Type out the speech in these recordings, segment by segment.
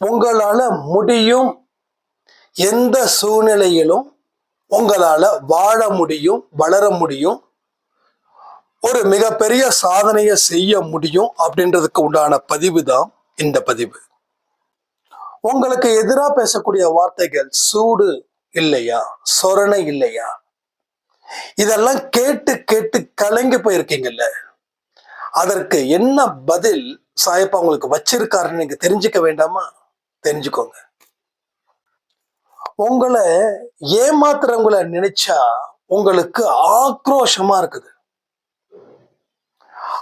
உங்களால முடியும். எந்த சூழ்நிலையிலும் உங்களால வாழ முடியும் வளர முடியும். ஒரு மிகப்பெரிய சாதனையை செய்ய முடியும் அப்படின்றதுக்கு உண்டான பதிவு தான் இந்த பதிவு. உங்களுக்கு எதிராக பேசக்கூடிய வார்த்தைகள் சூடு இல்லையா சொரணை இல்லையா? இதெல்லாம் கேட்டு கேட்டு கலங்கி போயிருக்கீங்கல்ல? அதற்கு என்ன பதில் சாயப்பா உங்களுக்கு வச்சிருக்காருன்னு நீங்க தெரிஞ்சுக்க வேண்டாமா? தெரிஞ்சுக்கோங்க. உங்களை ஏமாத்துறவங்கள நினைச்சா உங்களுக்கு ஆக்ரோஷமா இருக்குது.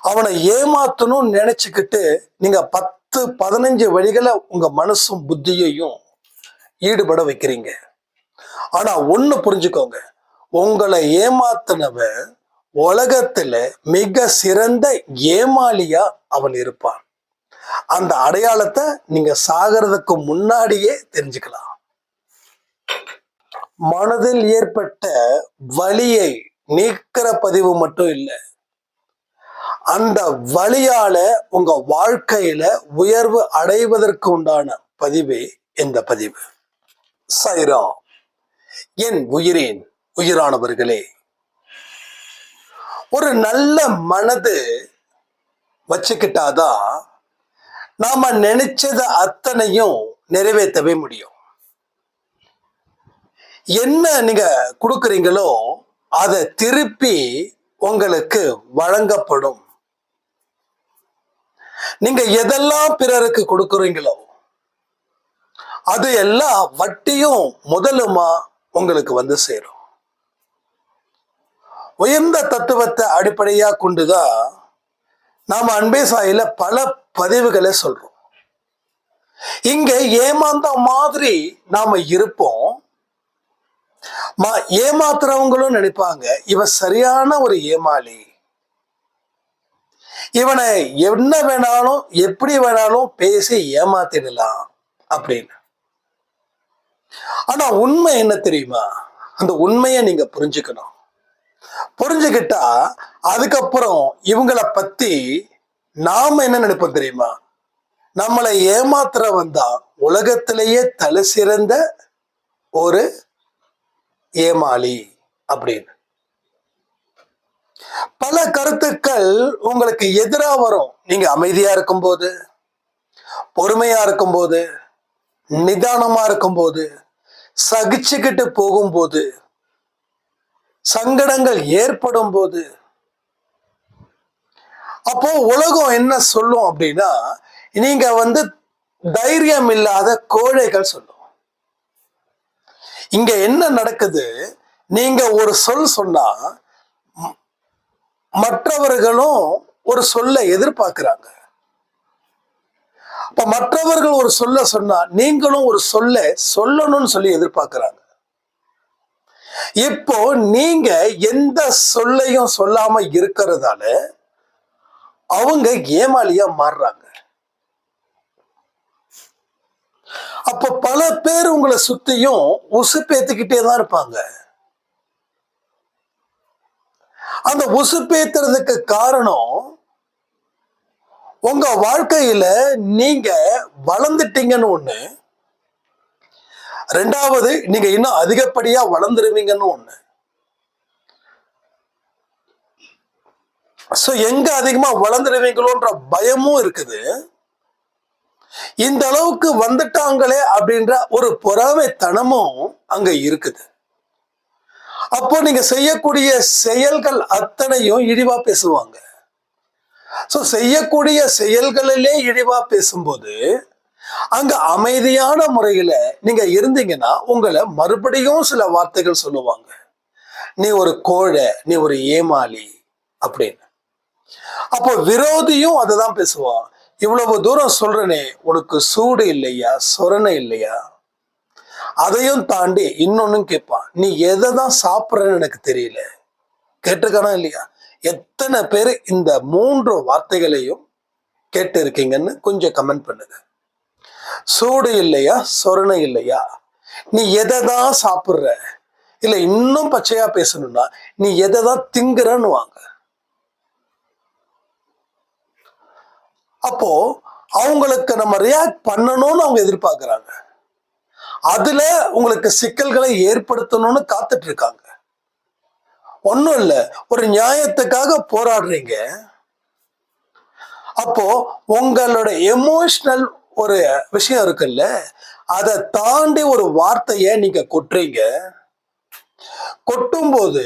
அவனை ஏமாத்தணும்னு நினைச்சுக்கிட்டு நீங்க பத்து பதினஞ்சு வழிகளை உங்க மனசும் புத்தியையும் ஈடுபட வைக்கிறீங்க. ஆனா ஒண்ணு புரிஞ்சுக்கோங்க. உங்களை ஏமாத்தினவன் உலகத்துல மிக சிறந்த ஏமாளியா அவன் இருப்பான். அந்த அடையாளத்தை நீங்க சாகிறதுக்கு முன்னாடியே தெரிஞ்சுக்கலாம். மனதில் ஏற்பட்ட வலியை நீக்கிற பதிவு மட்டும் இல்லை. அந்த வழியால உங்க வாழ்க்கையில உயர்வு அடைவதற்கு உண்டான பதிவே இந்த பதிவு. சைரா என் உயிரின் உயிரானவர்களே. ஒரு நல்ல மனது வச்சுக்கிட்டாதான் நாம நினைச்சத அத்தனையும் நிறைவேற்றவே முடியும். என்ன நீங்க கொடுக்குறீங்களோ அதை திருப்பி உங்களுக்கு வழங்கப்படும். நீங்க எதெல்லாம் பிறருக்கு கொடுக்குறீங்களோ அது எல்லாம் வட்டியும் முதலுமா உங்களுக்கு வந்து சேரும். உயர்ந்த தத்துவத்தை அடிப்படையா கொண்டுதான் நாம அன்பே சாயில பல பதிவுகளை சொல்றோம். இங்க ஏமாந்த மாதிரி நாம இருப்போம். ஏமாத்துறவங்களும் நினைப்பாங்க இவன் சரியான ஒரு ஏமாளி. இவனை என்ன வேணாலும் எப்படி வேணாலும் பேசி ஏமாத்திடலாம் அப்படின்னு. ஆனா உண்மை என்ன தெரியுமா? அந்த உண்மையை நீங்க புரிஞ்சுக்கணும். புரிஞ்சுக்கிட்டா அதுக்கப்புறம் இவங்களை பத்தி நாம என்ன நினைப்போம் தெரியுமா? நம்மளை ஏமாத்துறவன் தான் உலகத்திலேயே தலை சிறந்த ஒரு ஏமாளி அப்படின்னு. பல கருத்துக்கள் உங்களுக்கு எதிராக வரும். நீங்க அமைதியா இருக்கும்போது பொறுமையா இருக்கும்போது நிதானமா இருக்கும்போது சகிச்சுக்கிட்டு போகும்போது சங்கடங்கள் ஏற்படும் போது அப்போ உலகம் என்ன சொல்லும் அப்படின்னா நீங்க வந்து தைரியம் இல்லாத கோழைகள் சொல்லும். இங்க என்ன நடக்குது? நீங்க ஒரு சொல் சொன்னா மற்றவர்களும் ஒரு சொல்ல எதிர்பார்க்கிறாங்க. அப்ப மற்றவர்கள் ஒரு சொல்ல சொன்னா நீங்களும் ஒரு சொல்ல சொல்லணும்னு சொல்லி எதிர்பார்க்கிறாங்க. இப்போ நீங்க எந்த சொல்லையும் சொல்லாம இருக்கிறதால அவங்க ஏமாளியா மாறுறாங்க. அப்போ பல பேர் உங்களை சுத்தியும் உசுப்பேத்துக்கிட்டே தான் இருப்பாங்க. அந்த உசுப்பேத்துறதுக்கு காரணம் உங்க வாழ்க்கையில நீங்க வளர்ந்துட்டீங்கன்னு ஒண்ணு. ரெண்டாவது நீங்க இன்னும் அதிகப்படியா வளர்ந்துருவீங்கன்னு ஒண்ணு. ஸோ எங்க அதிகமா வளர்ந்துடுவீங்களோன்ற பயமும் இருக்குது. இந்த அளவுக்கு வந்துட்டாங்களே அப்படின்ற ஒரு பொறாமைத்தனமும் அங்க இருக்குது. அப்போ நீங்க செய்யக்கூடிய செயல்கள் அத்தனையும் இழிவா பேசுவாங்க. சோ செய்யக்கூடிய செயல்களிலே இழிவா பேசும்போது அங்க அமைதியான முறையில நீங்க இருந்தீங்கன்னா உங்களை மறுபடியும் சில வார்த்தைகள் சொல்லுவாங்க. நீ ஒரு கோழை நீ ஒரு ஏமாளி அப்படின்னு. அப்போ விரோதியும் அதை தான் பேசுவான் இவ்வளவு தூரம் சொல்றனே உனக்கு சூடு இல்லையா சொரணை இல்லையா? அதையும் தாண்டி இன்னொன்னும் கேட்பான் நீ எதை தான் சாப்பிட்றன்னு எனக்கு தெரியல. கேட்டிருக்கானா இல்லையா? எத்தனை பேர் இந்த மூன்று வார்த்தைகளையும் கேட்டு இருக்கீங்கன்னு கொஞ்சம் கமெண்ட் பண்ணுங்க. சூடு இல்லையா சொரணை இல்லையா? நீ எதை தான் சாப்பிட்ற? இல்லை இன்னும் பச்சையா பேசணும்னா நீ எதை தான் திங்குறன்னு வாங்க. அப்போ அவங்களுக்கு நம்ம ரியாக்ட் பண்ணணும்னு அவங்க எதிர்பார்க்குறாங்க. அதுல உங்களுக்கு சிக்கல்களை ஏற்படுத்தணும்னு காத்துட்டு இருக்காங்க ஒன்றும் இல்லை ஒரு நியாயத்துக்காக போராடுறீங்க. அப்போ உங்களோட எமோஷனல் ஒரு விஷயம் இருக்குல்ல அதை தாண்டி ஒரு வார்த்தையை நீங்க கொட்டுறீங்க. கொட்டும்போது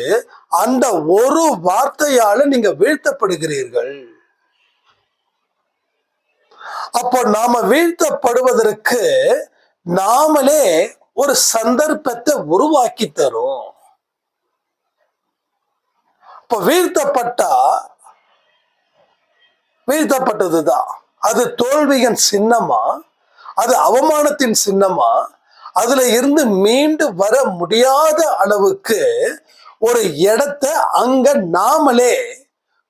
அந்த ஒரு வார்த்தையால நீங்க வீழ்த்தப்படுகிறீர்கள். அப்போ நாம வீழ்த்தப்படுவதற்கு நாமளே ஒரு சந்தர்ப்பத்தை உருவாக்கி தரும். இப்ப வீழ்த்தப்பட்டா வீழ்த்தப்பட்டதுதான் அது தோல்வியின் சின்னமா? அது அவமானத்தின் சின்னமா? அதுல இருந்து மீண்டு வர முடியாத அளவுக்கு ஒரு இடத்த அங்க நாமளே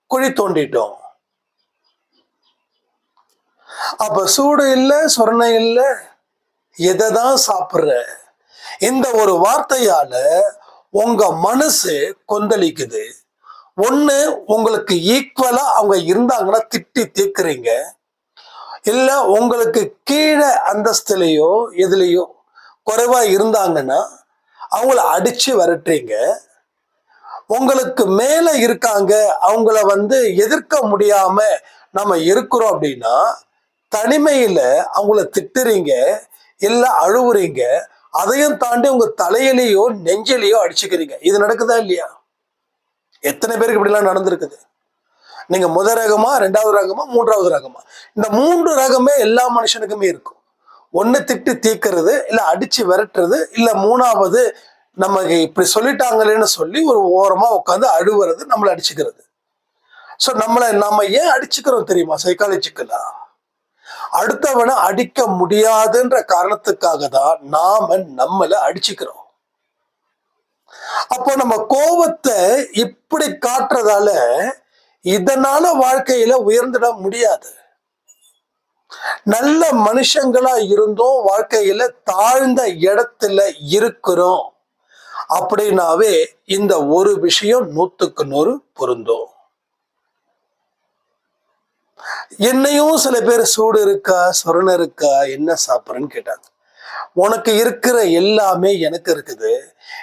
குழி தோண்டிட்டோம். அப்ப சூடு இல்லை சொரணை இல்லை எதை தான் சாப்பிட்ற? இந்த ஒரு வார்த்தையால உங்க மனசு கொந்தளிக்குது. ஒன்று உங்களுக்கு ஈக்குவலாக அவங்க இருந்தாங்கன்னா திட்டி தீர்க்குறீங்க. இல்லை உங்களுக்கு கீழே அந்தஸ்துலேயோ எதுலேயோ குறைவாக இருந்தாங்கன்னா அவங்கள அடித்து விரட்டுறீங்க. உங்களுக்கு மேலே இருக்காங்க அவங்கள வந்து எதிர்க்க முடியாமல் நம்ம இருக்கிறோம் அப்படின்னா தனிமையில அவங்கள திட்டுறீங்க இல்லை அழுவுறீங்க அதையும் தாண்டி உங்க தலையிலேயோ நெஞ்சிலேயோ அடிச்சுக்கிறீங்க. இது நடக்குதா இல்லையா? எத்தனை பேருக்கு இப்படிலாம் நடந்திருக்குது? நீங்க முத ரகமா ரெண்டாவது ரகமா மூன்றாவது ரகமா? இந்த மூன்று ரகமே எல்லா மனுஷனுக்குமே இருக்கும். ஒன்று திட்டு தீக்கிறது இல்ல அடிச்சு விரட்டுறது இல்ல மூணாவது நமக்கு இப்படி சொல்லிட்டாங்களேன்னு சொல்லி ஒரு ஓரமா உட்காந்து அழுவுறது நம்மளை அடிச்சுக்கிறது. ஸோ நம்மளை நம்ம ஏன் அடிச்சுக்கிறோம் தெரியுமா? சைக்காலஜிக்கலா அடுத்தவனை அடிக்க முடியாதுன்ற காரணத்துக்காக தான் நாம நம்மளை அடிச்சுக்கிறோம். அப்போ நம்ம கோபத்தை இப்படி காட்டுறதால இதனால வாழ்க்கையில உயர்ந்திட முடியாது. நல்ல மனுஷங்களா இருந்தும் வாழ்க்கையில தாழ்ந்த இடத்துல இருக்கிறோம். அப்படின்னாவே இந்த ஒரு விஷயம் நூத்துக்கு நூறு பொருந்தும். என்னையும் சில பேர் சூடு இருக்கா சொரண இருக்கா என்ன சாப்பிட்றேன்னு கேட்டாங்க. உனக்கு இருக்கிற எல்லாமே எனக்கு இருக்குது.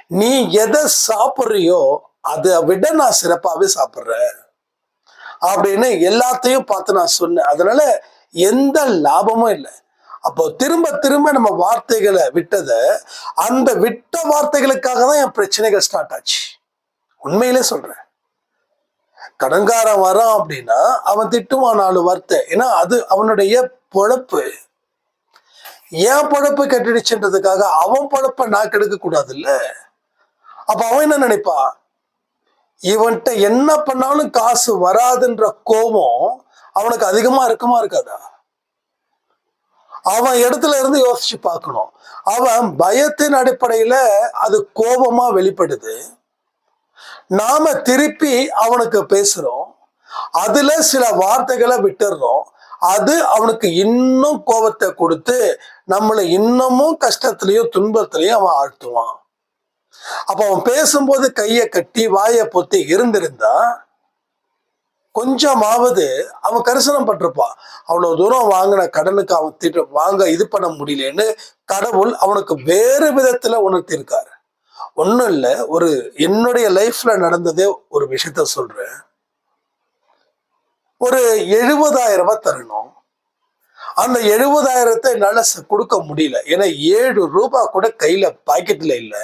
நீ எதை சாப்பிட்றியோ அதை விட நான் சிறப்பாகவே சாப்பிட்றேன். அப்படின்னு எல்லாத்தையும் பார்த்து நான் சொன்னேன். அதனால எந்த லாபமும் இல்லை. அப்போ திரும்ப திரும்ப நம்ம வார்த்தைகளை விட்டதை அந்த விட்ட வார்த்தைகளுக்காக தான் என் பிரச்சனைகள் ஸ்டார்ட் ஆச்சு. உண்மையிலே சொல்றேன். கடங்காரன் வரான் அப்படின்னா அவன் திட்டுவான் நாலு வார்த்தை. ஏன்னா அது அவனுடைய பொழப்பு. ஏன் பொழப்பு கட்டிடுச்சுன்றதுக்காக அவன் பொழப்பை நான் கெடுக்க கூடாதுல்ல? அப்ப அவன் என்ன நினைப்பான் இவன்கிட்ட என்ன பண்ணாலும் காசு வராதுன்ற கோபம் அவனுக்கு அதிகமா இருக்குமா இருக்காதா? அவன் இடத்துல இருந்து யோசிச்சு பார்க்கணும். அவன் பயத்தின் அடிப்படையில அது கோபமா வெளிப்படுது. நாம திருப்பி அவனுக்கு பேசுறோம். அதுல சில வார்த்தைகளை விட்டுடுறோம் அது அவனுக்கு இன்னும் கோபத்தை கொடுத்து நம்மளை இன்னமும் கஷ்டத்திலையும் துன்பத்திலையும் அவன் ஆழ்த்துவான். அப்ப அவன் பேசும்போது கையை கட்டி வாயை பொத்தி இருந்திருந்தா கொஞ்சமாவது அவன் கரிசனம் பட்டிருப்பான் அவ்வளவு தூரம் வாங்கின கடனுக்கு அவன் திட்ட வாங்க இது பண்ண முடியலன்னு கடவுள் அவனுக்கு வேறு விதத்துல உணர்த்தியிருக்காரு. ஒன்றும் இல்லை. ஒரு என்னுடைய லைஃப்ல நடந்ததே ஒரு விஷயத்த சொல்றேன். ஒரு எழுபதாயிரம் ரூபாய் தரணும். அந்த எழுபதாயிரத்தை என்னால் கொடுக்க முடியல. ஏன்னா ஏழு ரூபாய் கூட கையில பாக்கெட்ல இல்லை.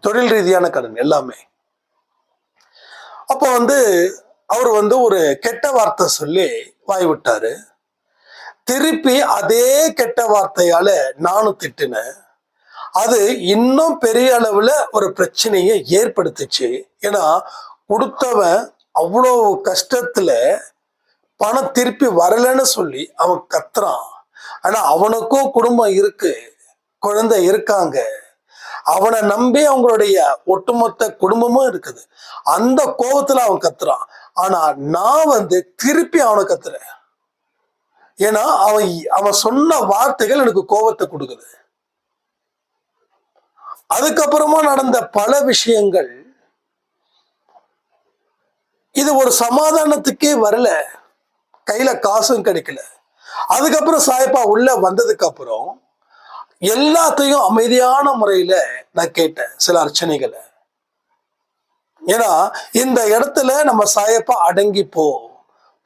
தொழில் ரீதியான கடன் எல்லாமே. அப்போ வந்து அவர் வந்து ஒரு கெட்ட வார்த்தை சொல்லி வாய் விட்டாரு. திருப்பி அதே கெட்ட வார்த்தையால நானும் திட்டினேன். அது இன்னும் பெரிய அளவுல ஒரு பிரச்சனையை ஏற்படுத்துச்சு. ஏன்னா கொடுத்தவன் அவ்வளோ கஷ்டத்துல பணம் திருப்பி வரலைன்னு சொல்லி அவன் கத்துறான். ஆனா அவனுக்கும் குடும்பம் இருக்கு குழந்தை இருக்காங்க. அவனை நம்பி அவங்களுடைய ஒட்டுமொத்த குடும்பமும் இருக்குது. அந்த கோபத்துல அவன் கத்துறான். ஆனா நான் வந்து திருப்பி அவனை கத்துறேன். ஏன்னா அவன் அவன் சொன்ன வார்த்தைகள் எனக்கு கோபத்தை கொடுக்குது. அதுக்கப்புறமா நடந்த பல விஷயங்கள். இது ஒரு சமாதானத்துக்கே வரல. கையில காசும் கிடைக்கல. அதுக்கப்புறம் சாயப்பா உள்ள வந்ததுக்கு அப்புறம் எல்லாத்தையும் அமைதியான முறையில நான் கேட்டேன் சில அர்ச்சனைகளை. ஏன்னா இந்த இடத்துல நம்ம சாயப்பா அடங்கி போ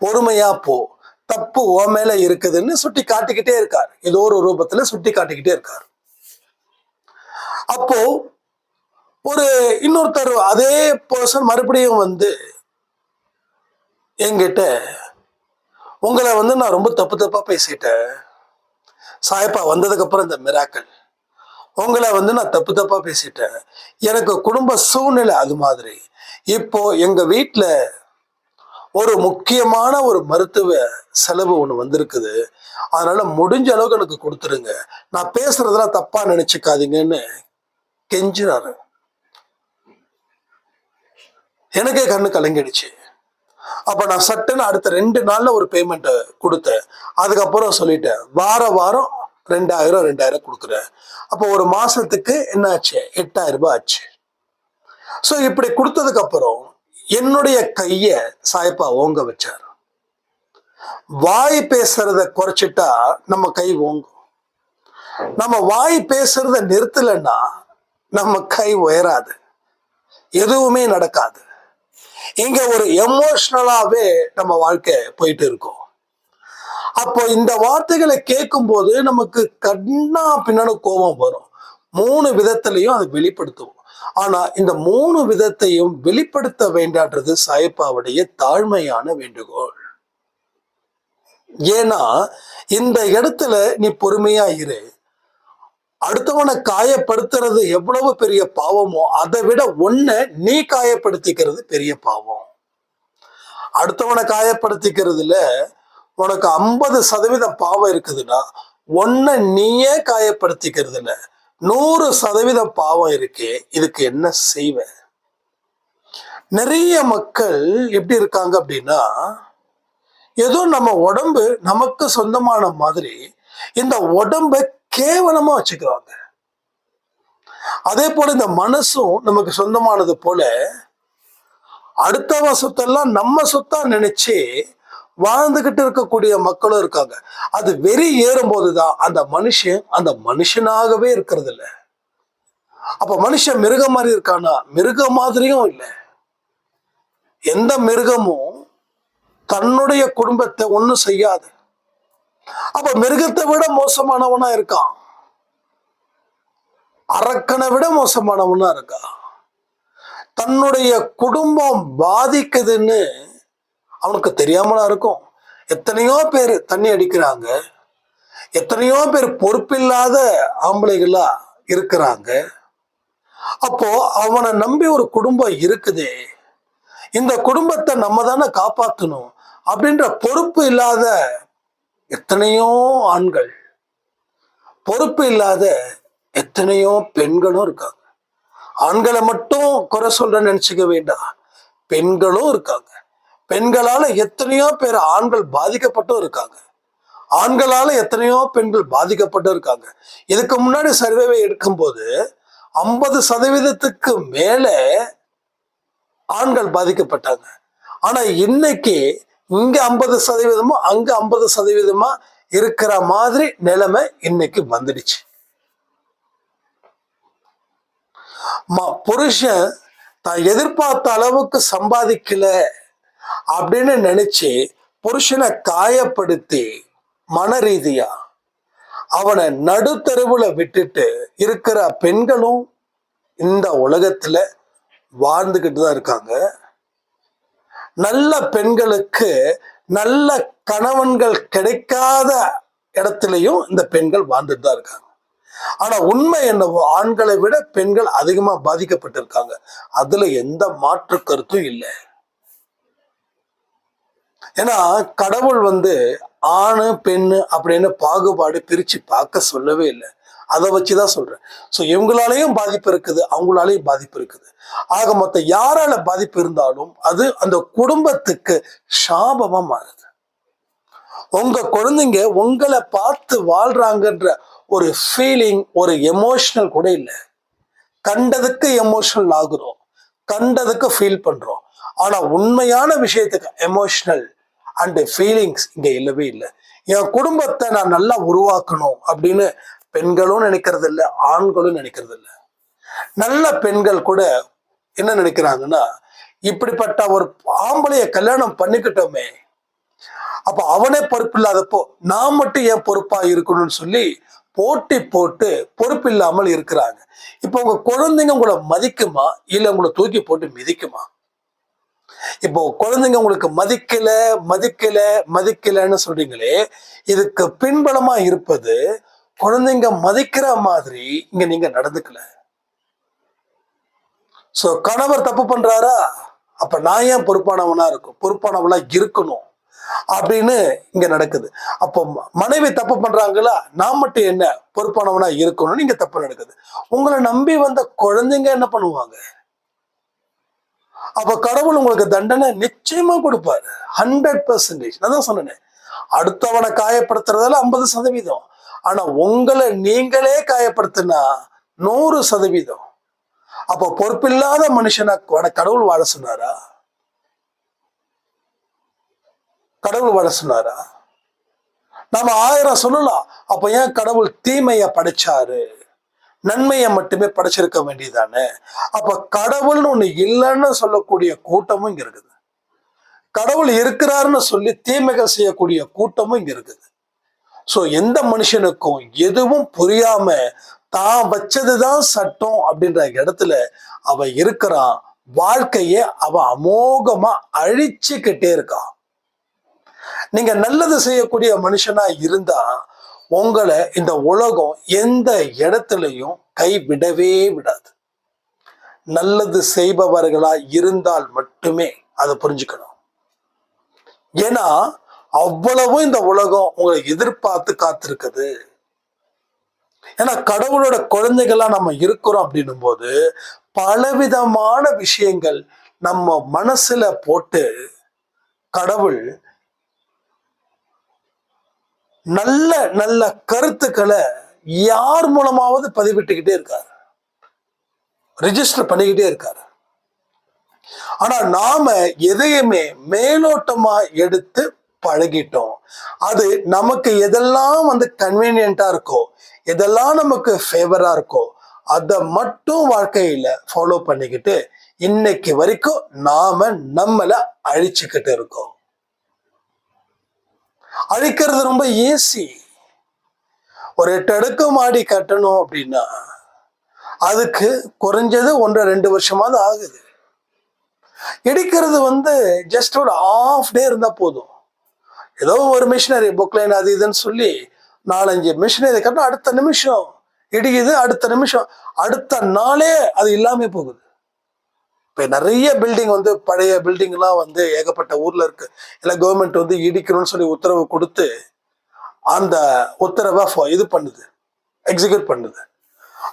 பொறுமையா போ தப்பு ஓ மேல இருக்குதுன்னு சுட்டி காட்டிக்கிட்டே இருக்கார். ஏதோ ஒரு ரூபத்துல சுட்டி காட்டிக்கிட்டே இருக்கார். அப்போ ஒரு இன்னொருத்தர் அதே பர்சன் மறுபடியும் வந்து என்கிட்ட உங்களை வந்து நான் ரொம்ப தப்பு தப்பா பேசிட்டேன். சாயப்பா வந்ததுக்கு அப்புறம் இந்த மிராக்கள் உங்களை வந்து நான் தப்பு தப்பா பேசிட்டேன். எனக்கு குடும்ப சூழ்நிலை அது மாதிரி. இப்போ எங்க வீட்டில் ஒரு முக்கியமான ஒரு மருத்துவ செலவு ஒன்று வந்திருக்குது. அதனால முடிஞ்ச அளவுக்கு எனக்கு கொடுத்துருங்க. நான் பேசுறதெல்லாம் தப்பா நினைச்சுக்காதீங்கன்னு கெஞ்சினாரு. எனக்கே கண்ணு கலங்கிடுச்சு. அப்ப நான் சட்டுன்னு அடுத்த ரெண்டு நாள்ல ஒரு பேமெண்ட் கொடுத்தேன். அதுக்கப்புறம் சொல்லிட்டேன் வார வாரம் ரெண்டாயிரம் ரெண்டாயிரம் கொடுக்குறேன். அப்போ ஒரு மாசத்துக்கு என்ன ஆச்சு எட்டாயிரம் ரூபாய் ஆச்சு. ஸோ இப்படி கொடுத்ததுக்கு அப்புறம் என்னுடைய கைய சாய்ப்பா ஓங்க வச்சார். வாய் பேசுறத குறைச்சிட்டா நம்ம கை ஓங்கும். நம்ம வாய் பேசுறத நிறுத்தலைன்னா நம்ம கை உயராது. எதுவுமே நடக்காது. இங்க ஒரு எமோஷனலாவே நம்ம வாழ்க்கை போயிட்டு இருக்கோம். அப்போ இந்த வார்த்தைகளை கேட்கும் போது நமக்கு கண்ணா பின்னாடி கோபம் வரும். மூணு விதத்திலையும் அதை வெளிப்படுத்துவோம். ஆனா இந்த மூணு விதத்தையும் வெளிப்படுத்த வேண்டான்றது சாயப்பாவுடைய தாழ்மையான வேண்டுகோள். ஏன்னா இந்த இடத்துல நீ பொறுமையா இரு. அடுத்தவனை காயப்படுத்துறது எவ்வளவு பெரிய பாவமோ அதை விட ஒன்ன நீ காயப்படுத்திக்கிறது பெரிய பாவம். அடுத்தவனை காயப்படுத்திக்கிறதுல உனக்கு ஐம்பது சதவீதம் பாவம் இருக்குதுன்னா ஒன்ன நீயே காயப்படுத்திக்கிறதுல நூறு சதவீத பாவம் இருக்கே இதுக்கு என்ன செய்வ? நிறைய மக்கள் எப்படி இருக்காங்க அப்படின்னா ஏதோ நம்ம உடம்பு நமக்கு சொந்தமான மாதிரி இந்த உடம்பை கேவலமா வச்சுக்கிறாங்க. அதே போல இந்த மனசும் நமக்கு சொந்தமானது போல அடுத்தவ சொத்தெல்லாம் நம்ம சொத்தா நினைச்சு வாழ்ந்துகிட்டு இருக்கக்கூடிய மக்களும் இருக்காங்க. அது வெறி ஏறும் போதுதான் அந்த மனுஷன் அந்த மனுஷனாகவே இருக்கிறது இல்லை அப்ப மனுஷன் மிருகம் மாதிரி இருக்கானா? மிருகம் மாதிரியும் இல்லை. எந்த மிருகமும் தன்னுடைய குடும்பத்தை ஒன்றும் செய்யாது. அப்ப மிருகத்தை விட மோசமானவனா இருக்கான் அரக்கனை விட மோசமானவனா இருக்கான் தன்னுடைய குடும்பம் பாதிக்குதுன்னு அவனுக்கு தெரியாமலா இருக்கும். எத்தனையோ பேர் தண்ணி அடிக்கிறாங்க. எத்தனையோ பேர் பொறுப்பில்லாத ஆம்பளைகளா இருக்கிறாங்க. அப்போ அவனை நம்பி ஒரு குடும்பம் இருக்குதே. இந்த குடும்பத்தை நம்ம தானே காப்பாற்றணும் அப்படின்ற பொறுப்பு இல்லாத எத்தனையோ ஆண்கள் பொறுப்பு இல்லாத எத்தனையோ பெண்களும் இருக்காங்க. ஆண்களை மட்டும் குறை சொல்ற நினைச்சுக்க வேண்டாம். பெண்களும் இருக்காங்க. பெண்களால எத்தனையோ பேர் ஆண்கள் பாதிக்கப்பட்டும் இருக்காங்க. ஆண்களால எத்தனையோ பெண்கள் பாதிக்கப்பட்டும் இருக்காங்க. இதுக்கு முன்னாடி சர்வேவை எடுக்கும்போது ஐம்பது சதவீதத்துக்கு மேல ஆண்கள் பாதிக்கப்பட்டாங்க. ஆனா இன்னைக்கு இங்க ஐம்பது சதவீதமும் அங்க ஐம்பது சதவீதமா இருக்கிற மாதிரி நிலைமை இன்னைக்கு வந்துடுச்சு. புருஷன் தான் எதிர்பார்த்த அளவுக்கு சம்பாதிக்கல அப்படின்னு நினைச்சு புருஷனை காயப்படுத்தி மன ரீதியா அவனை நடுத்தருவுல விட்டுட்டு இருக்கிற பெண்களும் இந்த உலகத்துல வாழ்ந்துகிட்டு தான் இருக்காங்க. நல்ல பெண்களுக்கு நல்ல கணவன்கள் கிடைக்காத இடத்துலையும் இந்த பெண்கள் வாழ்ந்துட்டு தான் இருக்காங்க. ஆனா உண்மை என்னவோ ஆண்களை விட பெண்கள் அதிகமா பாதிக்கப்பட்டிருக்காங்க. அதுல எந்த மாற்று கருத்தும் இல்லை. ஏன்னா கடவுள் வந்து ஆணு பெண்ணு அப்படின்னு பாகுபாடு பிரிச்சு பார்க்க சொல்லவே இல்லை. அதை வச்சுதான் சொல்றேன். ஸோ இவங்களாலையும் பாதிப்பு இருக்குது அவங்களாலையும் பாதிப்பு இருக்குது. ஆக மொத்தம் யாரால பாதிப்பு இருந்தாலும் அது அந்த குடும்பத்துக்கு சாபமா மாறுது. உங்க குழந்தைங்க உங்களை பார்த்து வாழ்றாங்கன்ற ஒரு ஃபீலிங் ஒரு எமோஷனல் கூட இல்லை. கண்டதுக்கு எமோஷனல் ஆகுறோம். கண்டதுக்கு ஃபீல் பண்றோம். ஆனா உண்மையான விஷயத்துக்கு எமோஷனல் அண்ட் ஃபீலிங்ஸ் இங்க இல்லவே இல்லை. என் குடும்பத்தை நான் நல்லா உருவாக்கணும் அப்படின்னு பெண்களும் நினைக்கிறது இல்லை ஆண்களும் நினைக்கிறது இல்லை. நல்ல பெண்கள் கூட என்ன நினைக்கிறாங்கன்னா இப்படிப்பட்ட ஒரு ஆம்பளைய கல்யாணம் பண்ணிக்கிட்டோமே அப்ப அவனே பொறுப்பு இல்லாதப்போ நான் மட்டும் ஏன் பொறுப்பா இருக்கணும்னு சொல்லி போட்டி போட்டு பொறுப்பு இல்லாமல் இருக்கிறாங்க. இப்போ உங்க குழந்தைங்க உங்களை மதிக்குமா? இல்ல உங்களை தூக்கி போட்டு மிதிக்குமா? இப்போ குழந்தைங்க உங்களுக்கு மதிக்கல மதிக்கல மதிக்கலன்னு சொல்றீங்களே இதுக்கு பின்பலமா இருப்பது குழந்தைங்க மதிக்கிற மாதிரி இங்க நீங்க நடந்துக்கல. ஸோ கணவர் தப்பு பண்றாரா? அப்ப நான் ஏன் பொறுப்பானவனா இருக்கும் பொறுப்பானவனாக இருக்கணும். அப்படின்னு இங்க நடக்குது. அப்போ ம- மனைவி தப்பு பண்றாங்களா? நான் மட்டும் என்ன? பொறுப்பானவனா இருக்கணும்னு இங்க தப்பு நடக்குது. உங்களை நம்பி வந்த குழந்தைங்க என்ன பண்ணுவாங்க? அப்ப கடவுள் உங்களுக்கு தண்டனை நிச்சயமா கொடுப்பாரு. ஹண்ட்ரட் பர்சன்டேஜ் நான் தான் சொன்னேன். அடுத்தவனை காயப்படுத்துறதால ஐம்பது சதவீதம். ஆனா உங்களை நீங்களே காயப்படுத்தினா நூறு சதவீதம். அப்போ பொறுப்பில்லாத மனுஷனை கடவுள் வாழ சொன்னாரா? கடவுள் வாழ சொன்னாரா? நாம ஆயிரம் சொல்லலாம். அப்ப ஏன் கடவுள் தீமைய படைச்சாரு? நன்மையை மட்டுமே படைச்சிருக்க வேண்டியதானே அப்ப கடவுள்னு ஒண்ணு இல்லைன்னு சொல்லக்கூடிய கூட்டமும் இங்க இருக்குது. கடவுள் இருக்கிறாருன்னு சொல்லி தீமைகள் செய்யக்கூடிய கூட்டமும் இங்க இருக்குது. சோ எந்த மனுஷனுக்கும் எதுவும் புரியாம தான் வச்சதுதான் சட்டம் அப்படின்ற இடத்துல அவன் இருக்கிறான். வாழ்க்கைய அவன் அமோகமா அழிச்சுக்கிட்டே இருக்கான். நீங்க நல்லது செய்யக்கூடிய மனுஷனா இருந்தா உங்களை இந்த உலகம் எந்த இடத்துலையும் கைவிடவே விடாது. நல்லது செய்பவர்களா இருந்தால் மட்டுமே அதை புரிஞ்சுக்கணும். ஏன்னா அவ்வளவும் இந்த உலகம் உங்களை எதிர்பார்த்து காத்திருக்குது. ஏன்னா கடவுளோட குழந்தைகளா நம்ம இருக்கிறோம் அப்படின்னும் போது பலவிதமான விஷயங்கள் நம்ம மனசுல போட்டு கடவுள் நல்ல நல்ல கருத்துக்களை யார் மூலமாவது பதிவிட்டுக்கிட்டே இருக்காரு. ரிஜிஸ்டர் பண்ணிக்கிட்டே இருக்காரு. ஆனா நாம எதையுமே மேலோட்டமா எடுத்து பழகிட்டோம். அது நமக்கு எதெல்லாம் வந்து கன்வீனியண்டா இருக்கோ எதெல்லாம் நமக்கு ஃபேவரா இருக்கோ அதை மட்டும் வாழ்க்கையில ஃபாலோ பண்ணிக்கிட்டு இன்னைக்கு வரைக்கும் நாம நம்மளை அழிச்சுக்கிட்டு இருக்கோம். அழிக்கிறது ரொம்ப ஈஸி ஒரு எட்டு அடுக்கு மாடி கட்டணும் அப்படின்னா அதுக்கு குறைஞ்சது ஒன்றரை ரெண்டு வருஷமாவது ஆகுது. இடிக்கிறது வந்து ஜஸ்ட் ஒரு ஆஃப் டே இருந்தா போதும். ஏதோ ஒரு மிஷினரி புக்லைன் அது இதுன்னு சொல்லி நாலஞ்சு மிஷினரி கட்டினா அடுத்த நிமிஷம் இடிக்குது அடுத்த நிமிஷம். அடுத்த நாளே அது இல்லாமல் போகுது. இப்போ நிறைய பில்டிங் வந்து பழைய பில்டிங்லாம் வந்து ஏகப்பட்ட ஊரில் இருக்கு. எல்லாம் கவர்மெண்ட் வந்து இடிக்கணும்னு சொல்லி உத்தரவு கொடுத்து அந்த உத்தரவை இது பண்ணுது. எக்ஸிக்யூட் பண்ணுது.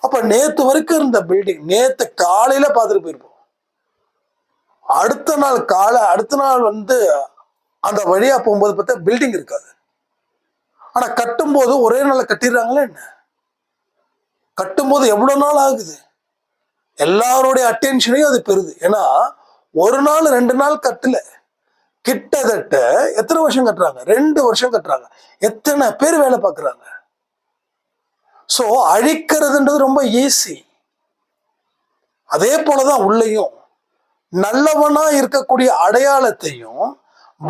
அப்போ நேற்று வரைக்கும் இருந்த பில்டிங் நேற்று காலையில் பார்த்துட்டு போயிருப்போம். அடுத்த நாள் காலை அடுத்த நாள் வந்து அந்த வழியா போகும்போது பார்த்தா பில்டிங் இருக்காது. ஆனா கட்டும்போது ஒரே நாளில் கட்டிடுறாங்களே என்ன? கட்டும்போது எவ்வளவு நாள் ஆகுது? எல்லாருடைய அட்டென்ஷனையும் அது பெறுது. ஏன்னா ஒரு நாள் ரெண்டு நாள் கட்டல. கிட்டத்தட்ட எத்தனை வருஷம் கட்டுறாங்க? ரெண்டு வருஷம் கட்டுறாங்க. எத்தனை பேர் வேலை பார்க்குறாங்க? ஸோ அழிக்கிறதுன்றது ரொம்ப ஈஸி அதே போலதான் உள்ளேயும். நல்லவனா இருக்கக்கூடிய அடையாளத்தையும்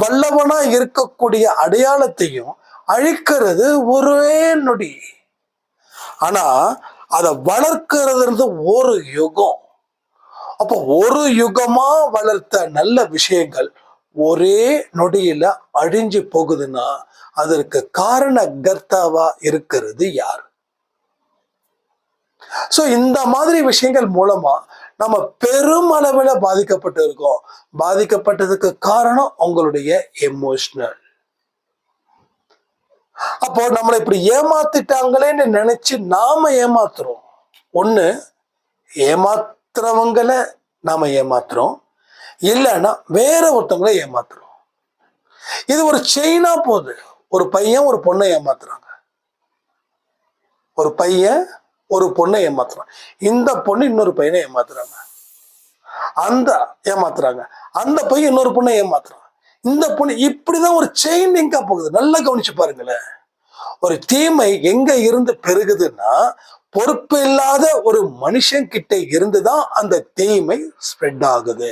வல்லவனா இருக்கக்கூடிய அடையாளத்தையும் அழிக்கிறது ஒரே நொடி. ஆனா அதை வளர்க்கிறது ஒரு யுகம். அப்போ ஒரு யுகமா வளர்த்த நல்ல விஷயங்கள் ஒரே நொடியில அழிஞ்சு போகுதுன்னா அதற்கு காரண கர்த்தாவா இருக்கிறது யார்? சோ இந்த மாதிரி விஷயங்கள் மூலமா நம்ம பெருமளவில் பாதிக்கப்பட்டு இருக்கோம் பாதிக்கப்பட்டதுக்கு காரணம் உங்களுடைய எமோஷனல் அப்போ நம்மளை இப்படி ஏமாத்திட்டாங்களேன்னு நினைச்சு நாம ஏமாத்துறோம். ஒண்ணு ஏமாத்துறவங்களை நாம ஏமாத்துறோம். இல்லைன்னா வேற ஒருத்தவங்களை ஏமாத்துறோம். இது ஒரு செயினா போகுது. ஒரு பையன் ஒரு பொண்ணை ஏமாத்துறாங்க. ஒரு பையன் ஒரு பொண்ணை ஏமாத்துறான். இந்த பொண்ணு இன்னொரு பையனை ஏமாத்துறாங்க. அந்த ஏமாத்துறாங்க. அந்த பையன் இன்னொரு பொண்ணை ஏமாத்துறான். இந்த பொண்ணு இப்படிதான் ஒரு செயின் எங்கே போகுது? நல்லா கவனிச்சு பாருங்களேன். ஒரு தீமை எங்க இருந்து பெருகுதுன்னா பொறுப்பு இல்லாத ஒரு மனுஷன் கிட்ட இருந்துதான் அந்த தீமை ஸ்ப்ரெட் ஆகுது.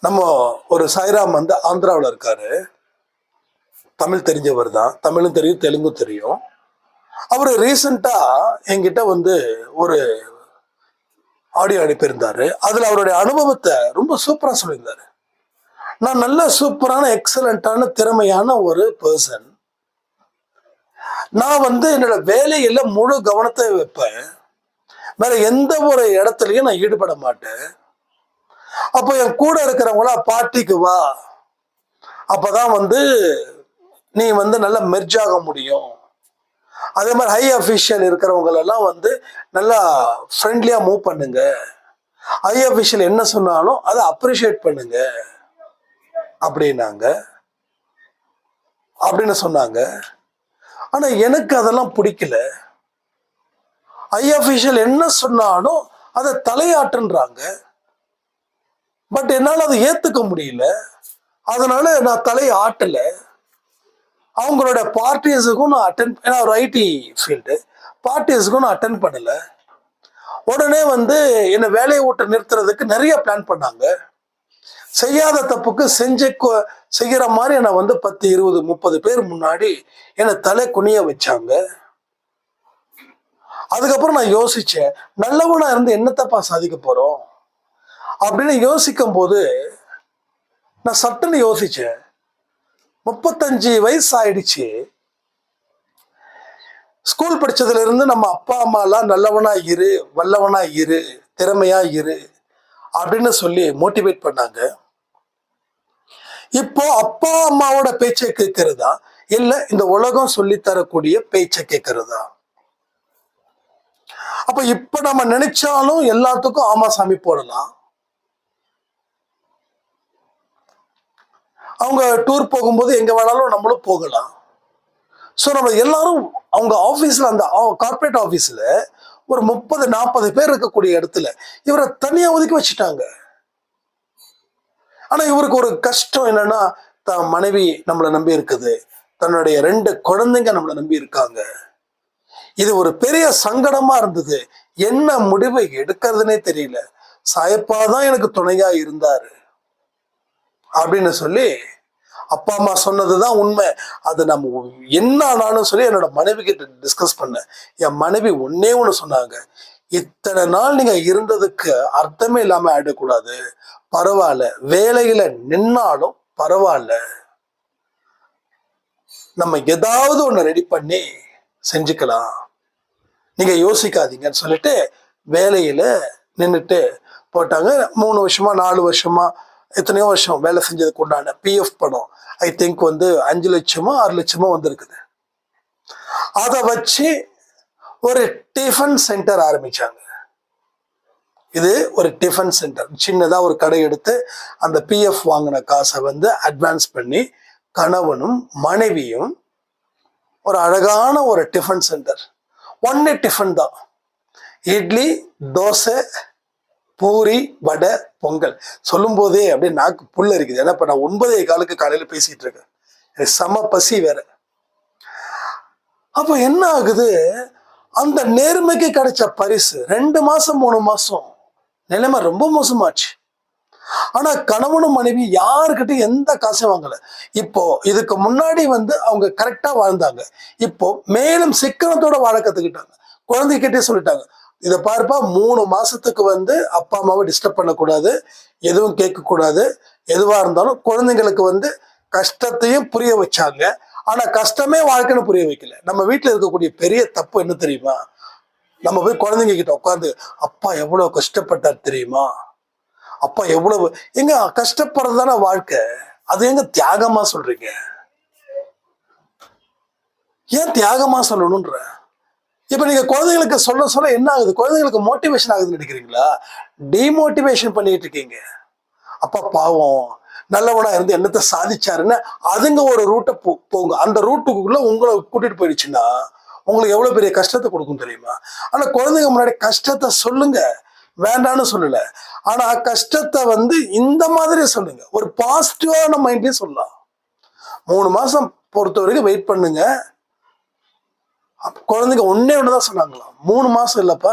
நம்ம ஒரு சாய்ராம் வந்து ஆந்திராவில் இருக்காரு. தமிழ் தெரிஞ்சவர் தான். தமிழும் தெரியும் தெலுங்கும் தெரியும். அவர் ரீசண்டாக என்கிட்ட வந்து ஒரு ஆடியோ அனுப்பியிருந்தாரு. அதில் அவருடைய அனுபவத்தை ரொம்ப சூப்பராக சொல்லியிருந்தாரு. நான் நல்ல சூப்பரான எக்ஸலண்ட்டான திறமையான ஒரு பர்சன் நான் வந்து என்னோட வேலையில் முழு கவனத்தை வைப்பேன். வேற எந்த ஒரு இடத்துலையும் நான் ஈடுபட மாட்டேன். அப்போ என் கூட இருக்கிறவங்களா பார்ட்டிக்கு வா. அப்போதான் வந்து நீ வந்து நல்லா மெர்ஜ் ஆக முடியும். அதே மாதிரி ஹை அஃபிஷியல் இருக்கிறவங்களெல்லாம் வந்து நல்லா ஃப்ரெண்ட்லியாக மூவ் பண்ணுங்க. ஹை அஃபிஷியல் என்ன சொன்னாலும் அதை அப்ரிஷியேட் பண்ணுங்க. அப்படின்னாங்க. அப்படின்னு சொன்னாங்க. ஆனா எனக்கு அதெல்லாம் பிடிக்கல. ஐ அஃபிஷியல் என்ன சொன்னாலும் அதை தலையாட்டுன்றாங்க. பட் என்னால் அதை ஏத்துக்க முடியல. அதனால நான் தலையை ஆட்டலை அவங்களோட பார்ட்டிஸுக்கும் நான் அட்டன் ஏன்னா ஒரு ஐடி ஃபீல்டு பார்ட்டிஸுக்கும் நான் அட்டன் பண்ணலை. உடனே வந்து என்னை வேலையை விட்டு நிறுத்துறதுக்கு நிறைய பிளான் பண்ணாங்க. செய்யாத தப்புக்கு செஞ்ச கொ- மாதிரி என்னை வந்து பத்து இருபது முப்பது பேர் முன்னாடி என்னை தலை குனிய வச்சாங்க. அதுக்கப்புறம் நான் யோசிச்சேன் நல்லவனா இருந்து என்னத்தப்பா சாதிக்க போறோம்? அப்படின்னு யோசிக்கும் போது நான் சட்டுன்னு யோசிச்சேன். முப்பத்தஞ்சு வயசு ஆயிடுச்சு ஸ்கூல் படித்ததுல இருந்து நம்ம அப்பா அம்மாலாம் நல்லவனா இரு வல்லவனா இரு திறமையா இரு அப்படின்னு சொல்லி மோட்டிவேட் பண்ணாங்க. இப்போ அப்பா அம்மாவோட பேச்சை கேட்கறதா இல்ல இந்த உலகம் சொல்லி தரக்கூடிய பேச்சை கேட்கறதா அப்ப இப்ப நம்ம நினைச்சாலும் எல்லாத்துக்கும் ஆமா சாமி போடலாம். அவங்க டூர் போகும்போது எங்க வேணாலும் நம்மளும் போகலாம். ஸோ நம்ம எல்லாரும் அவங்க ஆஃபீஸில் அந்த கார்ப்பரேட் ஆஃபீஸில் ஒரு முப்பது நாற்பது பேர் இருக்கக்கூடிய இடத்துல இவரை தனியாக ஒதுக்கி வச்சுட்டாங்க. ஆனால் இவருக்கு ஒரு கஷ்டம் என்னன்னா தன் மனைவி நம்மளை நம்பி இருக்குது. தன்னுடைய ரெண்டு குழந்தைங்க நம்மளை நம்பி இருக்காங்க. இது ஒரு பெரிய சங்கடமா இருந்தது. என்ன முடிவை எடுக்கிறதுனே தெரியல. சாயப்பா தான் எனக்கு துணையா இருந்தாரு. அப்படின்னு சொல்லி அப்பா அம்மா சொன்னதுதான் உண்மை. அது நம்ம என்ன ஆனாலும் சொல்லி என்னோட மனைவி கிட்ட டிஸ்கஸ் பண்ணேன் என் மனைவி ஒன்னே ஒன்று சொன்னாங்க. இத்தனை நாள் நீங்க இருந்ததுக்கு அர்த்தமே இல்லாம ஆயிடக்கூடாது. பரவாயில்ல. வேலையில நின்னாலும் பரவாயில்ல. நம்ம ஏதாவது ஒன்று ரெடி பண்ணி செஞ்சுக்கலாம். நீங்க யோசிக்காதீங்கன்னு சொல்லிட்டு வேலையில நின்றுட்டு போட்டாங்க. மூணு வருஷமா நாலு வருஷமா எத்தனையோ வருஷம் வேலை செஞ்சதுக்கு உண்டான பிஎஃப் பணம். ஐ திங்க் வந்து அஞ்சு லட்சமோ ஆறு லட்சமோ வந்திருக்குது. அதை வச்சு ஒரு டிஃபன் சென்டர் ஆரம்பிச்சாங்க. இது ஒரு டிஃபன் சென்டர் சின்னதாக ஒரு கடை எடுத்து அந்த பிஎஃப் வாங்கின காசை வந்து அட்வான்ஸ் பண்ணி கணவனும் மனைவியும் ஒரு அழகான ஒரு டிஃபன் சென்டர் ஒன்னே டிஃபன் தான். இட்லி தோசை பூரி வடை பொங்கல். சொல்லும் போதே அப்படியே நாக்கு புல்ல இருக்குது ஏன்னா இப்ப நான் ஒன்பதே காலுக்கு காலையில பேசிட்டு இருக்கேன். எனக்கு செம பசி வேற. அப்ப என்ன ஆகுது? அந்த நேர்மைக்கு கிடைச்ச பரிசு ரெண்டு மாசம் மூணு மாசம் நிலைமை ரொம்ப மோசமாச்சு. ஆனா கணவனும் மனைவி யாருக்கிட்டையும் எந்த காசும் வாங்கல. இப்போ இதுக்கு முன்னாடி வந்து அவங்க கரெக்டா வாழ்ந்தாங்க. இப்போ மேலும் சிக்கனத்தோட வாழ கத்துக்கிட்டாங்க. குழந்தைகிட்டே சொல்லிட்டாங்க. இதை பார்ப்பா மூணு மாசத்துக்கு வந்து அப்பா அம்மாவை டிஸ்டர்ப் பண்ணக்கூடாது எதுவும் கேட்கக்கூடாது எதுவாக இருந்தாலும் குழந்தைங்களுக்கு வந்து கஷ்டத்தையும் புரிய வச்சாங்க. ஆனால் கஷ்டமே வாழ்க்கைன்னு புரிய வைக்கல. நம்ம வீட்டில் இருக்கக்கூடிய பெரிய தப்பு என்ன தெரியுமா? நம்ம போய் குழந்தைங்க கிட்ட உட்காந்து அப்பா எவ்வளோ கஷ்டப்பட்டார் தெரியுமா? அப்பா எவ்வளவு எங்க கஷ்டப்படுறது தானே வாழ்க்கை. அது எங்க தியாகமா சொல்றீங்க? ஏன் தியாகமா சொல்லணும்ன்ற? இப்போ நீங்கள் குழந்தைங்களுக்கு சொல்ல சொல்ல என்ன ஆகுது? குழந்தைங்களுக்கு மோட்டிவேஷன் ஆகுதுன்னு நினைக்கிறீங்களா? டிமோட்டிவேஷன் பண்ணிட்டு இருக்கீங்க அப்பா பாவம். நல்லவனா இருந்து என்னத்தை சாதிச்சாருன்னு அதுங்க ஒரு ரூட்டை போ போங்க. அந்த ரூட்டுக்குள்ள உங்களை கூட்டிட்டு போயிடுச்சுன்னா உங்களுக்கு எவ்வளோ பெரிய கஷ்டத்தை கொடுக்கும் தெரியுமா? ஆனால் குழந்தைங்க முன்னாடி கஷ்டத்தை சொல்லுங்க. வேண்டான்னு சொல்லலை. ஆனால் கஷ்டத்தை வந்து இந்த மாதிரி சொல்லுங்க. ஒரு பாசிட்டிவான மைண்ட்லேயும் சொல்லலாம். மூணு மாதம் பொறுத்த வரைக்கும் வெயிட் பண்ணுங்க. குழந்தைங்க ஒன்னே தான் சொன்னாங்களாம். மூணு மாசம் இல்லப்பா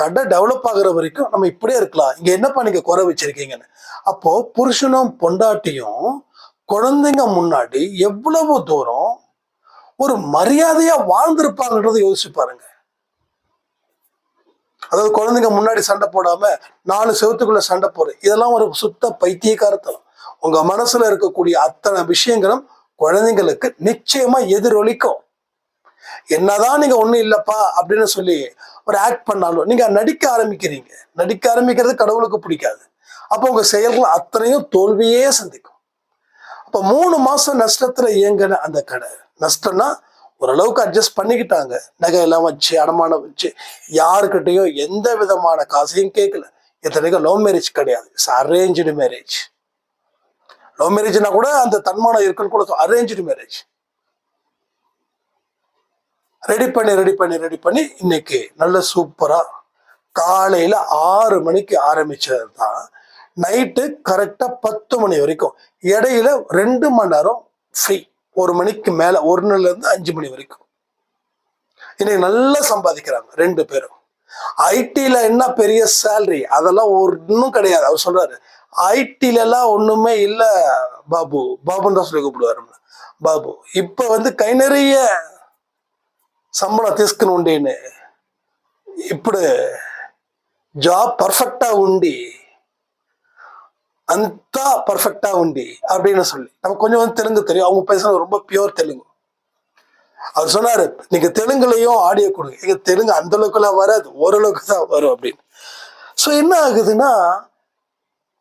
கடை டெவலப் ஆகுற வரைக்கும் நம்ம இப்படியே இருக்கலாம். இங்க என்னப்பா நீங்க குறை வச்சிருக்கீங்கன்னு? அப்போ புருஷனும் பொண்டாட்டியும் குழந்தைங்க முன்னாடி எவ்வளவு தூரம் ஒரு மரியாதையா வாழ்ந்திருப்பாங்கன்றதை யோசிச்சு பாருங்க. அதாவது குழந்தைங்க முன்னாடி சண்டை போடாம நாலு செவத்துக்குள்ள சண்டை போடு. இதெல்லாம் ஒரு சுத்த பைத்தியக்காரத்தனம் உங்க மனசுல இருக்கக்கூடிய அத்தனை விஷயங்களும் குழந்தைங்களுக்கு நிச்சயமா எதிரொலிக்கும். என்னதான் நீங்க ஒன்றும் இல்லப்பா அப்படின்னு சொல்லி ஒரு ஆக்ட் பண்ணாலும் நீங்க நடிக்க ஆரம்பிக்கிறீங்க. நடிக்க ஆரம்பிக்கிறது கடவுளுக்கு பிடிக்காது. அப்போ உங்க செயல்கள் அத்தனையும் தோல்வியே சந்திக்கும். அப்போ மூணு மாசம் நஷ்டத்துல இயங்கின அந்த கடை நஷ்டம்னா ஓரளவுக்கு அட்ஜஸ்ட் பண்ணிக்கிட்டாங்க. நகையெல்லாம் வச்சு அடமானம் வச்சு யாருக்கிட்டையும் எந்த விதமான காசையும் கேட்கல. இத்தனைக்கும் லவ் மேரேஜ் கிடையாது. இட்ஸ் அரேஞ்சு மேரேஜ் லவ் மேரேஜ்னா கூட அந்த தன்மானம் இருக்குன்னு கூட அரேஞ்சு மேரேஜ் ரெடி பண்ணி ரெடி பண்ணி ரெடி பண்ணி. இன்னைக்கு நல்ல சூப்பரா காலையில ஆறு மணிக்கு ஆரம்பிச்சது தான் நைட்டு கரெக்டா பத்து மணி வரைக்கும். இடையில ரெண்டு மணி நேரம் ஃப்ரீ ஒரு மணிக்கு மேல ஒரு நாள்லேருந்து அஞ்சு மணி வரைக்கும். இன்னைக்கு நல்லா சம்பாதிக்கிறாங்க ரெண்டு பேரும். ஐடில என்ன பெரிய சேலரி அதெல்லாம் ஒன்றும் கிடையாது. அவர் சொல்றாரு ஐடில எல்லாம் ஒண்ணுமே இல்ல பாபு. பாபுன்னு தான் சொல்லி கூப்பிடுவாரு பாபு இப்ப வந்து கை நிறைய சம்பளம் సంబళ உண்டின்னு. இப்படி జాబ్ పర్ఫెక్టా உண்டி అంతా பர்ஃபெக்டா உண்டி அப்படின்னு சொல்லி. நமக்கு கொஞ்சம் வந்து தெலுங்கு தெரியும். அவங்க பேசுறது ரொம்ப பியூர் தெலுங்கு. அவர் சொன்னாரு நீங்க தெலுங்குலையும் ஆடியோ கொடுங்க எங்க தெலுங்கு அந்த அளவுக்குலாம் வராது. ஓரளவுக்கு தான் வரும் அப்படின்னு. ஸோ என்ன ஆகுதுன்னா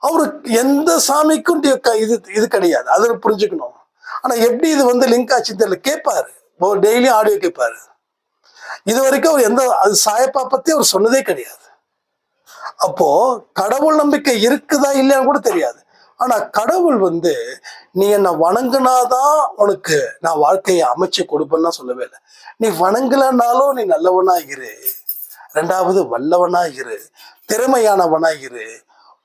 அவருக்கு எந்த சாமிக்கும் இது இது கிடையாது. அதில் புரிஞ்சுக்கணும். ஆனால் எப்படி இது வந்து லிங்க் ஆச்சு தெரியல. கேட்பாரு டெய்லியும் ஆடியோ கேட்பாரு இது வரைக்கும் அவர் எந்த அது சாயப்பா பத்தி அவர் சொன்னதே கிடையாது. அப்போ கடவுள் நம்பிக்கை இருக்குதா இல்லையான்னு கூட தெரியாது. ஆனா கடவுள் வந்து நீ என்னை வணங்குனாதான் உனக்கு நான் வாழ்க்கையை அமைச்சு கொடுப்பேன்னா சொல்லவே இல்லை. நீ வணங்கலனாலும் நீ நல்லவனா இரு ரெண்டாவது வல்லவனா இரு திறமையானவனா இரு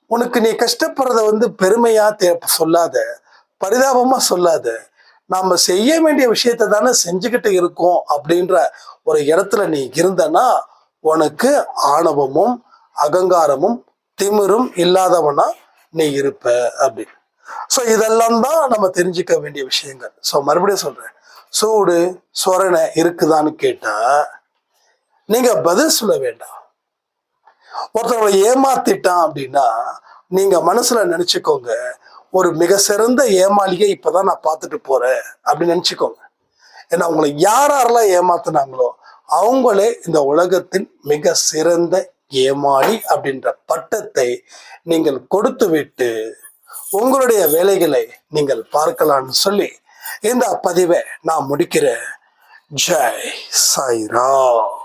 உனக்கு நீ கஷ்டப்படுறத வந்து பெருமையா தே- சொல்லாத. பரிதாபமா சொல்லாத. நாம செய்ய வேண்டிய விஷயத்தை தானே செஞ்சுக்கிட்டு இருக்கோம் அப்படின்ற ஒரு இடத்துல நீ இருந்தனா உனக்கு ஆணவமும் அகங்காரமும் திமிரும் இல்லாதவனா நீ இருப்ப அப்படின்னு ஸோ இதெல்லாம் தான் நம்ம தெரிஞ்சுக்க வேண்டிய விஷயங்கள். ஸோ மறுபடியும் சொல்றேன். சூடு சொரணை இருக்குதான்னு கேட்டா நீங்க பதில் சொல்ல வேண்டாம். ஒருத்தவங்களை ஏமாத்திட்டான் அப்படின்னா நீங்க மனசுல நினைச்சுக்கோங்க ஒரு மிக சிறந்த ஏமாளியை இப்பதான் நான் பார்த்துட்டு போறேன் அப்படின்னு நினைச்சுக்கோங்க. ஏன்னா உங்களை யார் யாரெல்லாம் ஏமாத்தினாங்களோ அவங்களே இந்த உலகத்தின் மிக சிறந்த ஏமாளி அப்படின்ற பட்டத்தை நீங்கள் கொடுத்து விட்டு உங்களுடைய வேலைகளை நீங்கள் பார்க்கலாம்னு சொல்லி இந்த பதிவை நான் முடிக்கிறேன். ஜெய் சாய்ராம்.